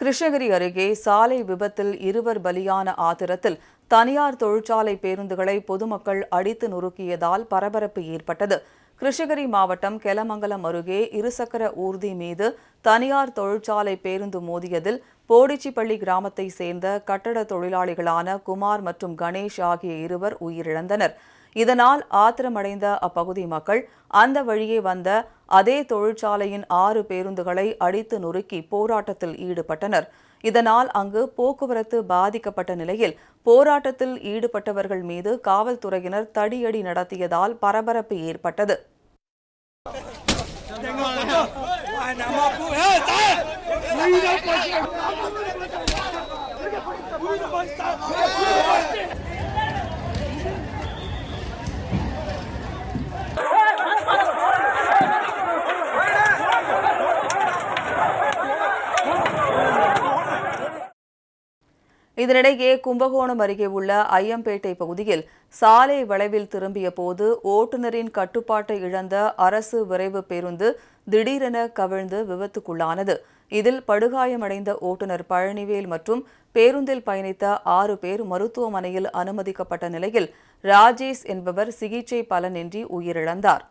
கிருஷ்ணகிரி அருகே சாலை விபத்தில் இருவர் பலியான ஆத்திரத்தில் தனியார் தொழிற்சாலை பேருந்துகளை பொதுமக்கள் அடித்து நொறுக்கியதால் பரபரப்பு ஏற்பட்டது. கிருஷ்ணகிரி மாவட்டம் கெலமங்கலம் அருகே இருசக்கர ஊர்தி மீது தனியார் தொழிற்சாலை பேருந்து மோதியதில் போடிச்சிப்பள்ளி கிராமத்தை சேர்ந்த கட்டட தொழிலாளிகளான குமார் மற்றும் கணேஷ் ஆகிய இருவர் உயிரிழந்தனர். இதனால் ஆத்திரமடைந்த அப்பகுதி மக்கள் அந்த வழியே வந்த அதே தொழிற்சாலையின் ஆறு பேருந்துகளை அடித்து நொறுக்கி போராட்டத்தில் ஈடுபட்டனர். இதனால் அங்கு போக்குவரத்து பாதிக்கப்பட்ட நிலையில் போராட்டத்தில் ஈடுபட்டவர்கள் மீது காவல்துறையினர் தடியடி நடத்தியதால் பரபரப்பு ஏற்பட்டது. இதனிடையே கும்பகோணம் அருகே உள்ள ஐயம்பேட்டை பகுதியில் சாலை வளைவில் திரும்பிய போது ஓட்டுநரின் கட்டுப்பாட்டை இழந்த அரசு விரைவு பேருந்து திடீரென கவிழ்ந்து விபத்துக்குள்ளானது. இதில் படுகாயமடைந்த ஓட்டுநர் பழனிவேல் மற்றும் பேருந்தில் பயணித்த ஆறு பேர் மருத்துவமனையில் அனுமதிக்கப்பட்ட நிலையில் ராஜேஷ் என்பவர் சிகிச்சை பலனின்றி உயிரிழந்தார்.